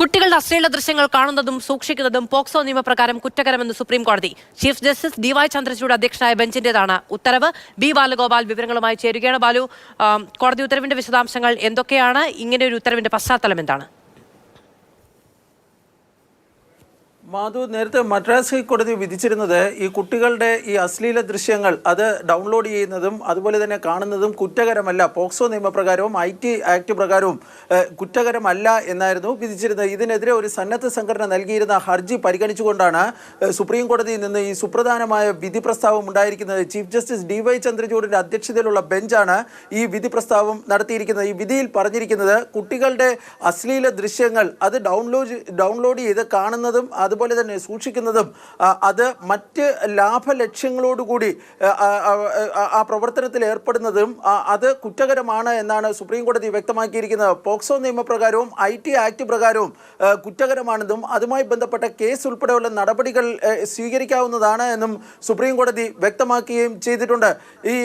കുട്ടികളുടെ അശ്ലീല ദൃശ്യങ്ങൾ കാണുന്നതും സൂക്ഷിക്കുന്നതും പോക്സോ നിയമപ്രകാരം കുറ്റകരമെന്ന് സുപ്രീം കോടതി. Chief justice D Y Chandrachud അധ്യക്ഷനായ ബെഞ്ചിന്റേതാണ് ഉത്തരവ്. ബി ബാലഗോപാൽ വിവരങ്ങളുമായി ചേരുകയാണ് ബാലു. കോടതി ഉത്തരവിന്റെ വിശദാംശങ്ങൾ എന്തൊക്കെയാണ്? ഇങ്ങനെ ഒരു ഉത്തരവിന്റെ പശ്ചാത്തലം എന്താണ്? മാധു നേരത്തെ മദ്രാസ് ഹൈക്കോടതി വിധിച്ചിരുന്നത് ഈ കുട്ടികളുടെ ഈ അശ്ലീല ദൃശ്യങ്ങൾ അത് ഡൗൺലോഡ് ചെയ്യുന്നതും അതുപോലെ തന്നെ കാണുന്നതും കുറ്റകരമല്ല. പോക്സോ നിയമപ്രകാരവും ഐ ടി ആക്ട് പ്രകാരവും കുറ്റകരമല്ല എന്നായിരുന്നു വിധിച്ചിരുന്നത്. ഇതിനെതിരെ ഒരു സന്നദ്ധ സംഘടന നൽകിയിരുന്ന ഹർജി പരിഗണിച്ചുകൊണ്ടാണ് സുപ്രീം കോടതിയിൽ നിന്ന് ഈ സുപ്രധാനമായ വിധി പ്രസ്താവം ഉണ്ടായിരിക്കുന്നത്. ചീഫ് ജസ്റ്റിസ് ഡി വൈ ചന്ദ്രചൂഡിന്റെ അധ്യക്ഷതയിലുള്ള ബെഞ്ചാണ് ഈ വിധി പ്രസ്താവം നടത്തിയിരിക്കുന്നത്. ഈ വിധിയിൽ പറഞ്ഞിരിക്കുന്നത് കുട്ടികളുടെ അശ്ലീല ദൃശ്യങ്ങൾ അത് ഡൗൺലോഡ് ഡൗൺലോഡ് ചെയ്ത് കാണുന്നതും അതുപോലെ തന്നെ സൂക്ഷിക്കുന്നതും അത് മറ്റ് ലാഭലക്ഷ്യങ്ങളോടുകൂടി ആ, പ്രവർത്തനത്തിൽ ഏർപ്പെടുന്നതും അത് കുറ്റകരമാണ് എന്നാണ് സുപ്രീം കോടതി വ്യക്തമാക്കിയിരിക്കുന്നത്. പോക്സോ നിയമപ്രകാരവും ഐ ടി ആക്ട് പ്രകാരവും കുറ്റകരമാണെന്നും അതുമായി ബന്ധപ്പെട്ട കേസ് ഉൾപ്പെടെയുള്ള നടപടികൾ സ്വീകരിക്കാവുന്നതാണ് എന്നും സുപ്രീം കോടതി വ്യക്തമാക്കുകയും ചെയ്തിട്ടുണ്ട്. ഈ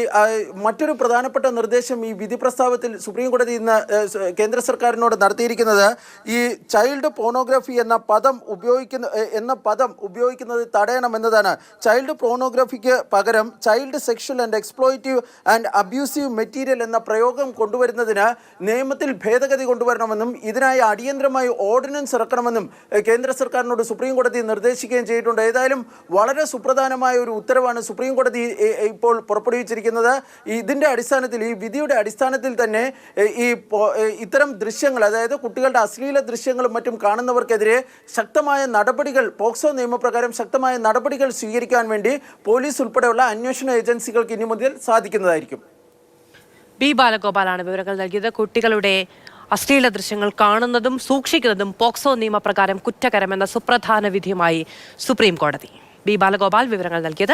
മറ്റൊരു പ്രധാനപ്പെട്ട നിർദ്ദേശം ഈ വിധി പ്രസ്താവത്തിൽ സുപ്രീം കോടതി ഇന്ന് കേന്ദ്ര സർക്കാരിനോട് നടത്തിയിരിക്കുന്നത് ഈ ചൈൽഡ് പോണോഗ്രഫി എന്ന പദം ഉപയോഗിക്കുന്ന എന്ന പദം ഉപയോഗിക്കുന്നത് തടയണം തടയണമെന്നതാണ്. ചൈൽഡ് പ്രോണോഗ്രഫിക്ക് പകരം child sexual and exploitative and abusive material എന്ന പ്രയോഗം കൊണ്ടുവരുന്നതിന് നിയമത്തിൽ ഭേദഗതി കൊണ്ടുവരണമെന്നും ഇതിനായി അടിയന്തരമായി ഓർഡിനൻസ് ഇറക്കണമെന്നും കേന്ദ്ര സർക്കാരിനോട് സുപ്രീം കോടതി നിർദ്ദേശിക്കുകയും ചെയ്തിട്ടുണ്ട്. ഏതായാലും വളരെ സുപ്രധാനമായ ഒരു ഉത്തരവാണ് സുപ്രീം കോടതി ഇപ്പോൾ പുറപ്പെടുവിച്ചിരിക്കുന്നത്. ഇതിന്റെ അടിസ്ഥാനത്തിൽ ഈ വിധിയുടെ അടിസ്ഥാനത്തിൽ തന്നെ ഈ ഇത്തരം ദൃശ്യങ്ങൾ അതായത് കുട്ടികളുടെ അശ്ലീല ദൃശ്യങ്ങളും മറ്റും കാണുന്നവർക്കെതിരെ ശക്തമായ നടപടികൾ പോക്സോ നിയമപ്രകാരം ശക്തമായ നടപടികൾ സ്വീകരിക്കാൻ വേണ്ടി പോലീസ് ഉൾപ്പെടെയുള്ള അന്വേഷണ ഏജൻസികൾക്ക് ഇനി മുതൽ സാധിക്കുന്നതായിരിക്കും. ബി ബാലഗോപാലാണ് വിവരങ്ങൾ നൽകിയത്. കുട്ടികളുടെ അശ്ലീല ദൃശ്യങ്ങൾ കാണുന്നതും സൂക്ഷിക്കുന്നതും പോക്സോ നിയമപ്രകാരം കുറ്റകരമെന്ന സുപ്രധാന വിധിയുമായി സുപ്രീം കോടതി ബി ബാലഗോപാൽ വിവരങ്ങൾ നൽകിയത്.